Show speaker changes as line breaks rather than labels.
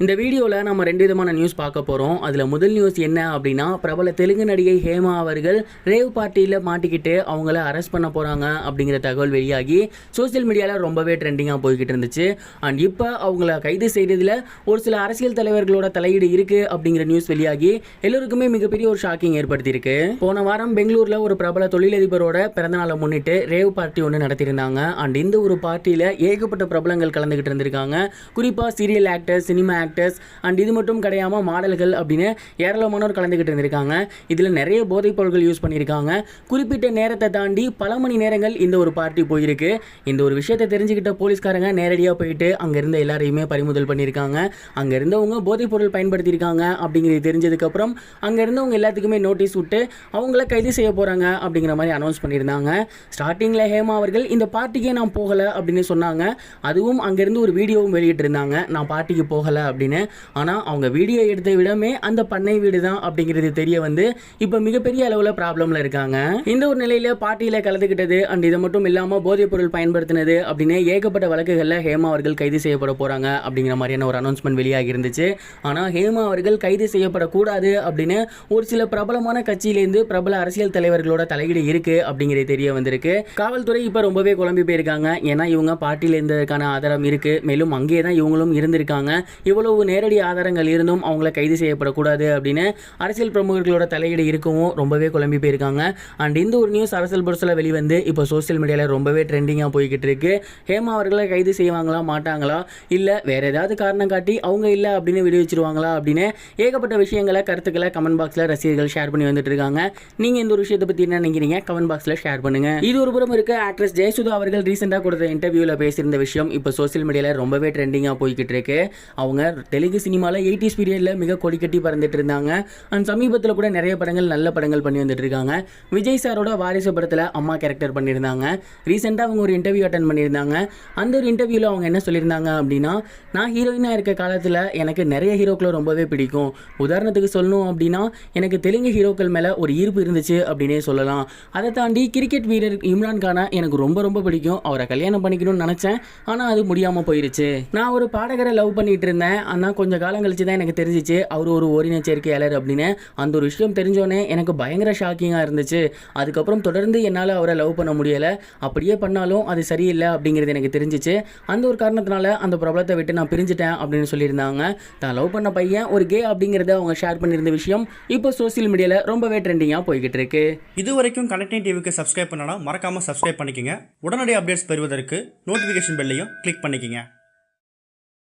இந்த வீடியோவில் நம்ம ரெண்டு விதமான நியூஸ் பார்க்க போகிறோம் அதில் முதல் நியூஸ் என்ன அப்படின்னா பிரபல தெலுங்கு நடிகை ஹேமா அவர்கள் ரேவ் பார்ட்டியில் மாட்டிக்கிட்டு அவங்கள அரெஸ்ட் பண்ண போகிறாங்க அப்படிங்கிற தகவல் வெளியாகி சோஷியல் மீடியாவில் ரொம்பவே ட்ரெண்டிங்காக போய்கிட்டு இருந்துச்சு. அண்ட் இப்போ அவங்கள கைது செய்ததில் ஒரு சில அரசியல் தலைவர்களோட தலையீடு இருக்குது அப்படிங்கிற நியூஸ் வெளியாகி எல்லோருக்குமே மிகப்பெரிய ஒரு ஷாக்கிங் ஏற்படுத்தியிருக்கு. போன வாரம் பெங்களூரில் ஒரு பிரபல தொழிலதிபரோட பிறந்தநாளை முன்னிட்டு ரேவ் பார்ட்டி ஒன்று நடத்தியிருந்தாங்க. அண்ட் இந்த ஒரு பார்ட்டியில் ஏகப்பட்ட பிரபலங்கள் கலந்துக்கிட்டு இருந்திருக்காங்க. குறிப்பாக serial actor cinema actors and இது மட்டும் கிடையாமல் மாடல்கள் அப்படின்னு ஏராளமானோர் கலந்துக்கிட்டு இருந்திருக்காங்க. இதில் நிறைய போதைப் பொருட்கள் யூஸ் பண்ணியிருக்காங்க. குறிப்பிட்ட நேரத்தை தாண்டி பல மணி நேரங்கள் இந்த ஒரு பார்ட்டி போயிருக்கு. இந்த ஒரு விஷயத்தை தெரிஞ்சுக்கிட்ட போலீஸ்காரங்க நேரடியாக போயிட்டு அங்கே இருந்த எல்லாரையுமே பறிமுதல் பண்ணியிருக்காங்க. அங்கே இருந்தவங்க போதைப் பொருள் பயன்படுத்தியிருக்காங்க அப்படிங்கிறது தெரிஞ்சதுக்கப்புறம் அங்கே இருந்தவங்க எல்லாத்துக்குமே நோட்டீஸ் விட்டு அவங்கள கைது செய்ய போகிறாங்க அப்படிங்கிற மாதிரி அனௌன்ஸ் பண்ணியிருந்தாங்க. ஸ்டார்டிங்கில் ஹேமா அவர்கள் இந்த பார்ட்டிக்கே நான் போகலை அப்படின்னு சொன்னாங்க. அதுவும் அங்கேருந்து ஒரு வீடியோவும் வெளியிட்டிருந்தாங்க. நான் பார்ட்டிக்கு போகலை அப்படின்னு. ஆனால் அவங்க வீடியோ எடுத்த விடமே அந்த பண்ணை வீடு தான் அப்படிங்கிறது தெரிய வந்து இப்போ மிகப்பெரிய அளவில் ப்ராப்ளமில் இருக்காங்க. இந்த ஒரு நிலையில் பார்ட்டியில் கலந்துக்கிட்டது அண்ட் இது மட்டும் இல்லாமல் போதைப் பொருள் பயன்படுத்தினது அப்படின்னு ஏகப்பட்ட வழக்குகளில் ஹேமா அவர்கள் கைது செய்யப்பட போகிறாங்க அப்படிங்கிற மாதிரியான ஒரு அனௌன்ஸ்மெண்ட் வெளியாகி இருந்துச்சு. ஆனால் ஹேமா அவர்கள் கைது செய்யப்படக்கூடாது அப்படின்னு ஒரு சில பிரபலமான கட்சியிலேருந்து பிரபல அரசியல் தலைவர்களோட தலையீடு இருக்கு அப்படிங்கிறது தெரிய வந்திருக்கு. காவல்துறை இப்போ ரொம்பவே குழம்பி போயிருக்காங்க. ஏன்னா இவங்க பார்ட்டியில் இருந்ததுக்கான ஆதாரம் இருக்கு. மேலும் அங்கே தான் இவங்களும் இருந்திருக்காங்க. எவ்வளவு நேரடி ஆதாரங்கள் இருந்தும் அவங்கள கைது செய்யப்படக்கூடாது அப்படின்னு அரசியல் பிரமுகர்களோட தலையீடு இருக்கவும் ரொம்பவே குழம்பி போயிருக்காங்க. அண்ட் இந்த ஒரு நியூஸ் அரசியல் புரட்சியில் வெளிவந்து இப்போ சோஷியல் மீடியாவில் ரொம்பவே ட்ரெண்டிங்காக போய்கிட்டு இருக்கு. ஹேமா அவர்களை கைது செய்வாங்களா மாட்டாங்களா? இல்லை வேற ஏதாவது காரணம் காட்டி அவங்க இல்லை அப்படின்னு விடுவிச்சிருவாங்களா அப்படின்னு ஏகப்பட்ட விஷயங்களை கருத்துக்களை கமெண்ட் பாக்ஸில் ரசிகர்கள் ஷேர் பண்ணி வந்துட்டு இருக்காங்க. நீங்கள் இந்த ஒரு விஷயத்தை பற்றி என்ன நினைக்கிறீங்க? கமெண்ட் பாக்ஸில் ஷேர் பண்ணுங்க. இது ஒரு புறம் இருக்க ஆக்ட்ரஸ் ஜெயசுதா அவர்கள் ரீசெண்டாக கொடுத்த இன்டர்வியூவில் பேசியிருந்த விஷயம் இப்போ சோஷியல் மீடியாவில் ரொம்பவே ட்ரெண்டிங்காக போய்கிட்டு இருக்கு. அவங்க தெலுங்கு சினிமாவில் எயிட்டிஸ் பீரியடில் மிக கொடி கட்டி பறந்துட்டு இருந்தாங்க. அண்ட் சமீபத்தில் கூட நிறைய படங்கள் நல்ல படங்கள் பண்ணி வந்துட்டு இருக்காங்க. விஜய் சாரோட வாரிசு படத்தில் அம்மா கேரக்டர் பண்ணியிருந்தாங்க. ரீசெண்டாக அவங்க ஒரு இன்டர்வியூ அட்டன் பண்ணியிருந்தாங்க. அந்த ஒரு இன்டர்வியூவில் அவங்க என்ன சொல்லியிருந்தாங்க அப்படின்னா நான் ஹீரோயினாக இருக்க காலத்தில் எனக்கு நிறைய ஹீரோக்களை ரொம்பவே பிடிக்கும். உதாரணத்துக்கு சொல்லணும் அப்படின்னா எனக்கு தெலுங்கு ஹீரோக்கள் மேலே ஒரு ஈர்ப்பு இருந்துச்சு அப்படின்னே சொல்லலாம். அதை தாண்டி கிரிக்கெட் வீரர் இம்ரான் கானை எனக்கு ரொம்ப ரொம்ப பிடிக்கும். அவரை கல்யாணம் பண்ணிக்கணும்னு நினச்சேன். ஆனால் அது முடியாமல் போயிருச்சு. நான் ஒரு பாடகரை லவ் பண்ணிட்டு இருந்தேன். ஆனால் கொஞ்சம் காலம் கழிச்சு தான் எனக்கு தெரிஞ்சிச்சு. அவர் ஒரு ஓரின சேர்க்கையாளர் அப்படின்னு. அந்த ஒரு விஷயம் தெரிஞ்சோடனே எனக்கு பயங்கர ஷாக்கிங்காக இருந்துச்சு. அதுக்கப்புறம் தொடர்ந்து என்னால் அவரை லவ் பண்ண முடியலை. அப்படியே பண்ணாலும் அது சரியில்லை அப்படிங்கிறது எனக்கு தெரிஞ்சிச்சு. அந்த ஒரு காரணத்தினால அந்த பிரபலத்தை விட்டு நான் பிரிஞ்சுட்டேன் அப்படின்னு சொல்லியிருந்தாங்க. தான் லவ் பண்ண பையன் ஒரு கே அப்படிங்கிறத அவங்க ஷேர் பண்ணியிருந்த விஷயம் இப்போ சோஷியல் மீடியாவில் ரொம்பவே ட்ரெண்டிங்காக போய்கிட்டு இருக்கு.
இது வரைக்கும் கனெக்டிங் டிவிக்கு சப்ஸ்கிரைப் பண்ணனா மறக்காமல் சப்ஸ்கிரைப் பண்ணிக்கங்க. உடனடி அப்டேட்ஸ் பெறுவதற்கு நோட்டிஃபிகேஷன் பெல்லையும் கிளிக் பண்ணிக்கோங்க.